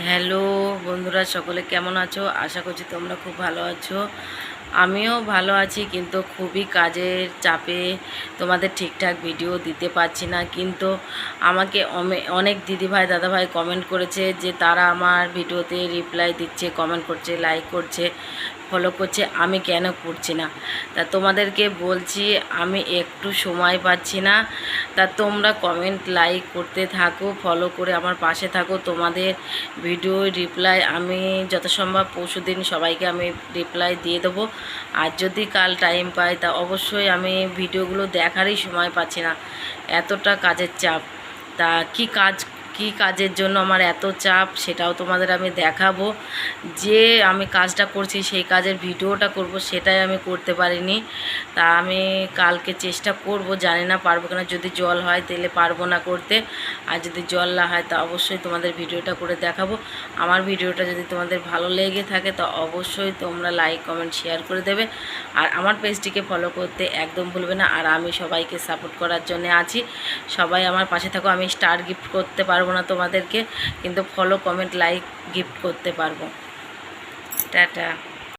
Hello বন্ধুরা, সকলে কেমন আছো? আশা করছি তোমরা খুব ভালো আছো। আমিও ভালো আছি, কিন্তু খুবই কাজের চাপে তোমাদের ঠিকঠাক ভিডিও দিতে পারছি না। কিন্তু আমাকে অনেক দিদিভাই, দাদাভাই কমেন্ট করেছে যে, তারা আমার ভিডিওতে রিপ্লাই দিচ্ছে কমেন্ট করছে লাইক করছে ফলো করছে, আমি কেন করছি না? তা তোমাদেরকে বলছি, আমি একটু সময় পাচ্ছি না। তা তোমরা কমেন্ট লাইক করতে থাকো ফলো করে আমার পাশে থাকো। তোমাদের ভিডিও রিপ্লাই আমি যত সম্ভব পরশু দিন সবাইকে আমি রিপ্লাই দিয়ে দেবো। আর যদি কাল টাইম পাই, তা অবশ্যই আমি ভিডিওগুলো দেখারই সময় পাচ্ছি না। এতটা কাজের চাপ। তা কি কাজ কি কাজের জন্য আমার এত চাপ সেটাও তোমাদের আমি দেখাবো। যে আমি কাজটা করছি সেই কাজের ভিডিওটা করব সেটাই আমি করতে পারিনি। তা আমি কালকে চেষ্টা করব, জানি না পারব কিনা, যদি জল হয় তাহলে পারব না করতে। আর যদি জল না হয় তা অবশ্যই তোমাদের ভিডিওটা করে দেখাবো। আমার ভিডিওটা যদি তোমাদের ভালো লেগে থাকে তো অবশ্যই তোমরা লাইক কমেন্ট শেয়ার করে দেবে। আর আমার পেজটিকে ফলো করতে একদম ভুলবে না। আর আমি সবাইকে সাপোর্ট করার জন্য আছি। সবাই আমার পাশে থাকো। আমি স্টার গিফট করতে পারব না তোমাদেরকে কিন্তু ফলো কমেন্ট লাইক গিফট করতে পারব। টাটা।